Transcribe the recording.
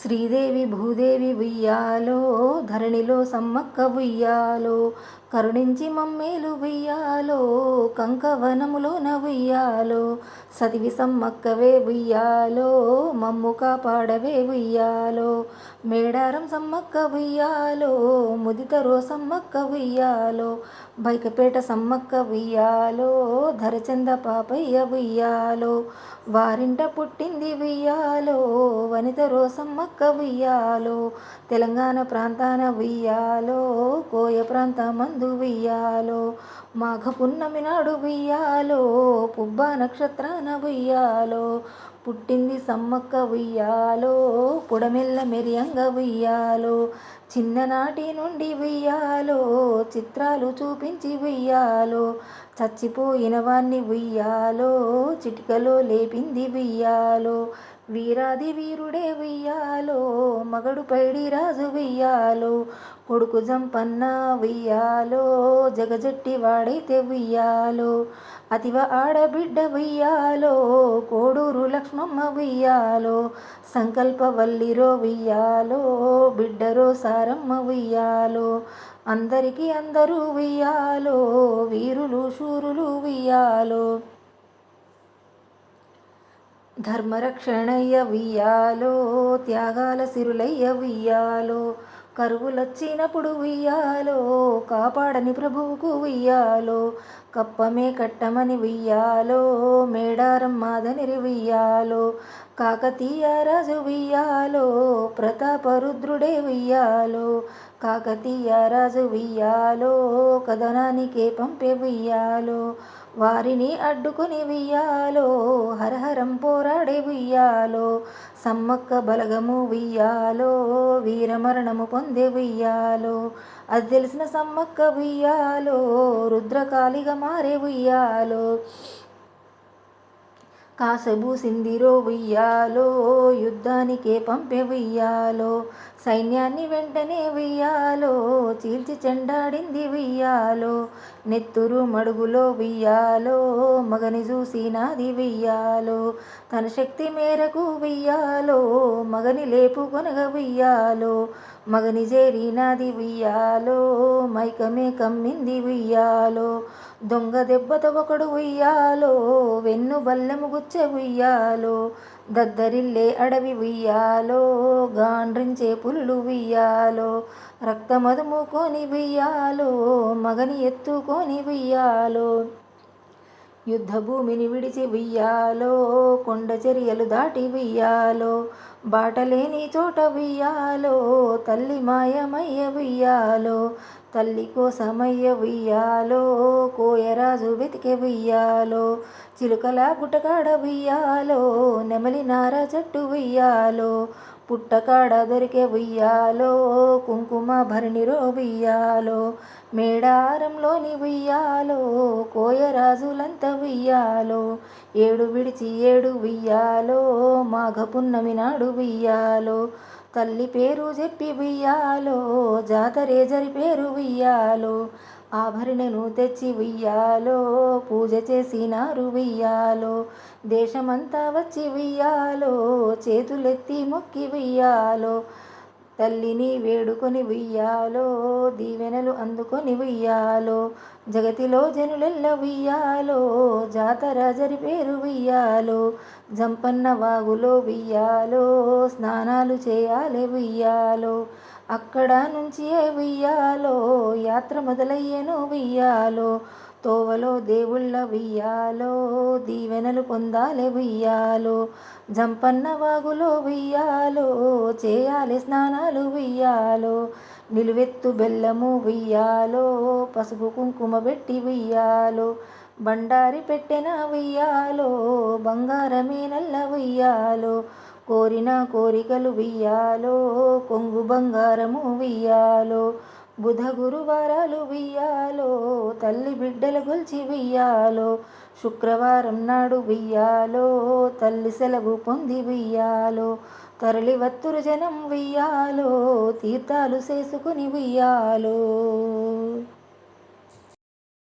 శ్రీదేవి భూదేవి ఉయ్యాలో ధరణిలో సమ్మక్క ఉయ్యాలో కరుణించి మమ్మేలు ఉయ్యాలో కంకవనములో ఉయ్యాలో సతివి సమ్మక్కవే ఉయ్యాలో మమ్ము కాపాడవే ఉయ్యాలో మేడారం సమ్మక్క ఉయ్యాలో ముదితరో సమ్మక్క ఉయ్యాలో బైకపేట సమ్మక్క ఉయ్యాలో ధరచంద పాపయ్య ఉయ్యాలో వారింట పుట్టింది ఉయ్యాలో వనిత రోసమ్మక్క ఉయ్యాలో తెలంగాణ ప్రాంతాన ఉయ్యాలో కోయ ప్రాంతమందు ఉయ్యాలో మాఘ పున్నమి నాడు వెయ్యాలో పుబ్బ నక్షత్రాన వెయ్యాలో పుట్టింది సమ్మక్క ఉయ్యాలో పుడమెల్ల మెరియంగ ఉయ్యాలో చిన్ననాటి నుండి ఉయ్యాలో చిత్రాలు చూపించి ఉయ్యాలో చచ్చిపోయిన వాణ్ణి ఉయ్యాలో చిటికలో లేపింది ఉయ్యాలో వీరాది వీరుడే ఉయ్యాలో మగడు పైడి రాజు ఉయ్యాలో కొడుకు జంపన్న ఉయ్యాలో జగజట్టి వాడైతే ఉయ్యాలో అతివ ఆడబిడ్డ ఉయ్యాలో కోడూరు లక్ష్మమ్మ ఉయ్యాలో సంకల్పవల్లిరో ఉయ్యాలో బిడ్డరో సారమ్మ ఉయ్యాలో అందరికీ అందరూ ఉయ్యాలో వీరులు శూరులు ఉయ్యాలో. ధర్మరక్షణయ్య ఉయ్యాలో త్యాగాల సిరులయ్య ఉయ్యాలో కరువులొచ్చినప్పుడు ఉయ్యాలో కాపాడని ప్రభువుకు ఉయ్యాలో కప్పమే కట్టమని ఉయ్యాలో మేడారం మాదనిరి ఉయ్యాలో కాకతీయ రాజు ఉయ్యాలో ప్రతాపరుద్రుడే ఉయ్యాలో కాకతీయ రాజు ఉయ్యాలో కథనానికే పంపే ఉయ్యాలో వారిని అడ్డుకుని వియ్యాలో హరహరం పోరాడే వియ్యాలో సమ్మక్క బలగము వియ్యాలో వీరమరణము పొందే వియ్యాలో అది తెలిసిన సమ్మక్క వియ్యాలో రుద్రకాళిగా మారే వియ్యాలో కాసబు సింధిరో వెయ్యాలో యుద్ధానికే పంపే వెయ్యాలో సైన్యాన్ని వెంటనే వెయ్యాలో చీల్చి చెండాడింది వెయ్యాలో నెత్తురు మడుగులో వెయ్యాలో మగని చూసి నాది వెయ్యాలో తన శక్తి మేరకు వెయ్యాలో మగని లేపు కొనగ వెయ్యాలో మగని చేరినాది ఉయ్యాలో మైకమే కమ్మింది ఉయ్యాలో. దొంగ దెబ్బతో ఒకడు ఉయ్యాలో వెన్ను బల్లెము గుచ్చే ఉయ్యాలో. దద్దరిల్లే అడవి ఉయ్యాలో గాండ్రించే పులులు ఉయ్యాలో. రక్తమదుముకొని ఉయ్యాలో మగని ఎత్తుకొని ఉయ్యాలో. యుద్ధభూమిని విడిచి ఉయ్యాలో కొండ చర్యలు దాటి ఉయ్యాలో. బాటలేని చోట ఉయ్యాలో తల్లి మాయమయ్య ఉయ్యాలో తల్లి కోసమయ్య ఉయ్యాలో కోయరాజు వెతికే ఉయ్యాలో చిలుకల గుట్టకాడ ఉయ్యాలో నెమలి నార చెట్టు ఉయ్యాలో పుట్టకాడ దొరికే ఉయ్యాలో కుంకుమ భరణిరో ఉయ్యాలో మేడారంలోని ఉయ్యాలో కోయరాజులంత ఉయ్యాలో ఏడు విడిచి ఏడు ఉయ్యాలో మాఘ పున్నమి నాడు ఉయ్యాలో తల్లి పేరు చెప్పి ఉయ్యాలో జాతరే జరి పేరు ఉయ్యాలో ఆభరణను తెచ్చి ఉయ్యాలో పూజ చేసినారు ఉయ్యాలో దేశమంతా వచ్చి ఉయ్యాలో చేతులెత్తి మొక్కి ఉయ్యాలో తల్లిని వేడుకొని ఉయ్యాలో దీవెనలు అందుకొని ఉయ్యాలో జగతిలో జనులెల్ల ఉయ్యాలో జాతర జరిపేరు ఉయ్యాలో జంపన్న వాగులో ఉయ్యాలో స్నానాలు చేయాలి ఉయ్యాలో అక్కడ నుంచి ఏ ఉయ్యాలో యాత్ర మొదలయ్యేను ఉయ్యాలో తోవలో దేవుళ్ళ ఉయ్యాలో దీవెనలు పొందాలి ఉయ్యాలో జంపన్న వాగులో ఉయ్యాలో చేయాలి స్నానాలు ఉయ్యాలో నిలువెత్తు బెల్లము ఉయ్యాలో పసుపు కుంకుమ పెట్టి ఉయ్యాలో బండారి పెట్టెన ఉయ్యాలో బంగారమే నల్ల ఉయ్యాలో కోరిన కోరికలు వియ్యాలో కొంగు బంగారము వియ్యాలో బుధ గురువారాలు వియ్యాలో తల్లి బిడ్డల గొల్చి వియ్యాలో శుక్రవారం నాడు వియ్యాలో తల్లి సెలవు పొంది వియ్యాలో తరలి వత్తురు జనం వియ్యాలో తీర్థాలు చేసుకుని వియ్యాలో.